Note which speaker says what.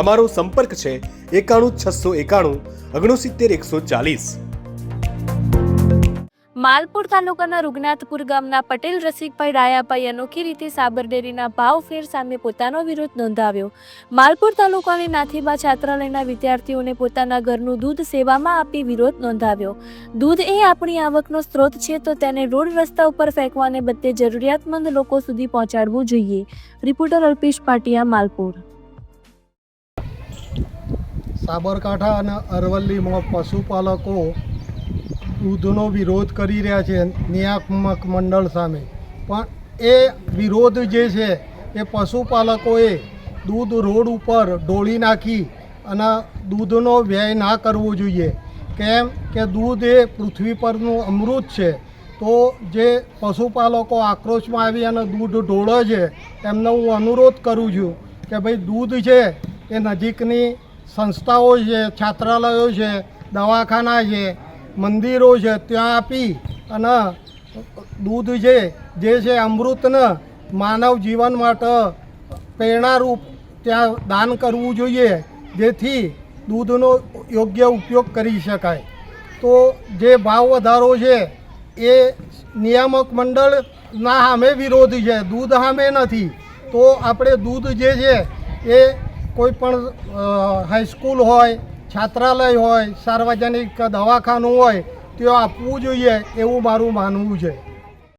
Speaker 1: અમારો સંપર્ક છે એકાણું છસો એકાણું ઓગણસિત્તેર એકસો ચાલીસ.
Speaker 2: માલપુર તાલુકાના રૂગનાથપુર ગામના પટેલ રસિકભાઈ રાયાભાઈ અનોખી રીતે સાબર ડેરીના ભાવફેર સામે પોતાનો વિરોધ નોંધાવ્યો. માલપુર તાલુકાની નાથીબા છાત્રાલયના વિદ્યાર્થીઓને પોતાના ઘરનું દૂધ સેવામાં આપી વિરોધ નોંધાવ્યો. દૂધ એ આપણી આવકનો સ્ત્રોત છે તો તેને રોડ રસ્તા ઉપર ફેંકવાને બદલે જરૂરિયાતમંદ લોકો સુધી પહોંચાડવું જોઈએ. રિપોર્ટર અલ્પેશ પાટિયા, માલપુર.
Speaker 3: સાબરકાંઠા અને અરવલ્લીમાં પશુપાલકો દૂધનો વિરોધ કરી રહ્યા છે નિયામક મંડળ સામે. પણ એ વિરોધ જે છે, એ પશુપાલકોએ દૂધ રોડ ઉપર ઢોળી નાખી અને દૂધનો વ્યય ના કરવો જોઈએ. કેમ કે દૂધ એ પૃથ્વી પરનું અમૃત છે, તો જે પશુપાલકો આક્રોશમાં આવી અને દૂધ ઢોળે છે, એમને હું અનુરોધ કરું છું કે ભાઈ દૂધ છે, એ નજીકની સંસ્થાઓ છે, છાત્રાલયો છે, દવાખાના છે, મંદિરો છે, ત્યાં આપી અને દૂધ છે, જે છે અમૃતને માનવ જીવન માટે પ્રેરણારૂપ ત્યાં દાન કરવું જોઈએ, જેથી દૂધનો યોગ્ય ઉપયોગ કરી શકાય. તો જે ભાવ વધારો છે, એ નિયામક મંડળના સામે વિરોધ છે, દૂધ સામે નથી. તો આપણે દૂધ જે છે, એ કોઈ પણ હાઈસ્કૂલ હોય, છાત્રાલય હોય, સાર્વજનિક દવાખાનું હોય તે આપવું જોઈએ એવું મારું માનવું છે.